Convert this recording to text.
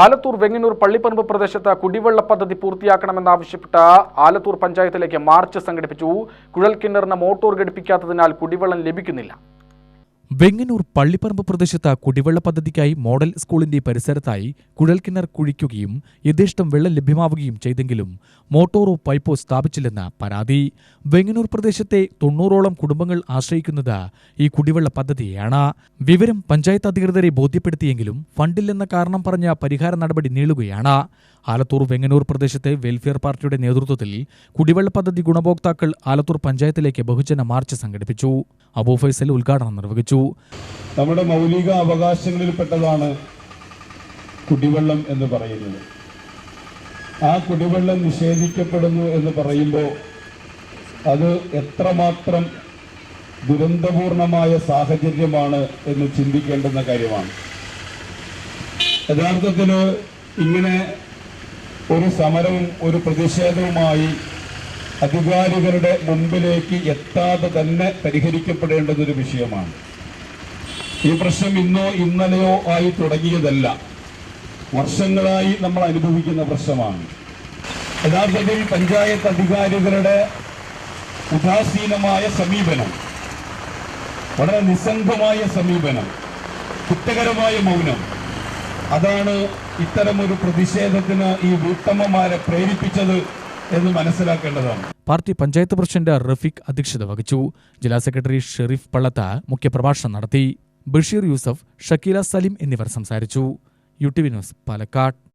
ആലത്തൂർ വെങ്ങന്നൂർ പള്ളിപ്പറമ്പ് പ്രദേശത്ത് കുടിവെള്ള പദ്ധതി പൂർത്തിയാക്കണമെന്നാവശ്യപ്പെട്ട് ആലത്തൂർ പഞ്ചായത്തിലേക്ക് മാർച്ച് സംഘടിപ്പിച്ചു. കുഴൽക്കിണറിന് മോട്ടോർ ഘടിപ്പിക്കാത്തതിനാൽ കുടിവെള്ളം ലഭിക്കുന്നില്ല. വെങ്ങന്നൂർ പള്ളിപ്പറമ്പ് പ്രദേശത്ത് കുടിവെള്ള പദ്ധതിക്കായി മോഡൽ സ്കൂളിന്റെ പരിസരത്തായി കുഴൽക്കിണർ കുഴിക്കുകയും യഥേഷ്ടം വെള്ളം ലഭ്യമാവുകയും ചെയ്തെങ്കിലും മോട്ടോറോ പൈപ്പോ സ്ഥാപിച്ചില്ലെന്ന പരാതി. വെങ്ങനൂർ പ്രദേശത്തെ തൊണ്ണൂറോളം കുടുംബങ്ങൾ ആശ്രയിക്കുന്നത് ഈ കുടിവെള്ള പദ്ധതിയാണ്. വിവരം പഞ്ചായത്ത് അധികൃതരെ ബോധ്യപ്പെടുത്തിയെങ്കിലും ഫണ്ടില്ലെന്ന കാരണം പറഞ്ഞ പരിഹാര നടപടി നീളുകയാണ്. ആലത്തൂർ വെങ്ങനൂർ പ്രദേശത്തെ വെൽഫെയർ പാർട്ടിയുടെ നേതൃത്വത്തിൽ കുടിവെള്ള പദ്ധതി ഗുണഭോക്താക്കൾ ആലത്തൂർ പഞ്ചായത്തിലേക്ക് ബഹുജന മാർച്ച് സംഘടിപ്പിച്ചു. അബൂ ഫൈസൽ ഉദ്ഘാടനം നിർവഹിച്ചു. നമ്മുടെ മൗലിക അവകാശങ്ങളിൽപ്പെട്ടതാണ് കുടിവെള്ളം എന്ന് പറയുന്നത്. ആ കുടിവെള്ളം നിഷേധിക്കപ്പെടുന്നു എന്ന് പറയുമ്പോൾ അത് എത്രമാത്രം ദുരന്തപൂർണമായ സാഹചര്യമാണ് എന്ന് ചിന്തിക്കേണ്ടുന്ന കാര്യമാണ്. യഥാർത്ഥത്തിൽ ഇങ്ങനെ ഒരു സമരവും ഒരു പ്രതിഷേധവുമായി അധികാരികളുടെ മുമ്പിലേക്ക് എത്താതെ തന്നെ പരിഹരിക്കപ്പെടേണ്ടുന്നൊരു വിഷയമാണ്. ഈ പ്രശ്നം ഇന്നോ ഇന്നലെയോ ആയി തുടങ്ങിയതല്ല. വർഷങ്ങളായി നമ്മൾ അനുഭവിക്കുന്ന പ്രശ്നമാണ്. യഥാർത്ഥത്തിൽ പഞ്ചായത്ത് അധികാരികളുടെ ഉദാസീനമായ സമീപനം വളരെ നിസ്സംഗമായ സമീപനം കുറ്റകരമായ മൗനം അതാണ് ഇത്തരമൊരു പ്രതിഷേധത്തിന് ഈ വീട്ടമ്മമാരെ പ്രേരിപ്പിച്ചത് എന്ന് മനസ്സിലാക്കേണ്ടതാണ്. പാർട്ടി പഞ്ചായത്ത് പ്രസിഡന്റ് റഫീഖ് അധ്യക്ഷത വഹിച്ചു. ജില്ലാ സെക്രട്ടറി ഷെറീഫ് പള്ളത്ത മുഖ്യപ്രഭാഷണം നടത്തി. ബഷീർ യൂസഫ് ഷക്കീല സലിം എന്നിവർ സംസാരിച്ചു. U T V news Palakkad.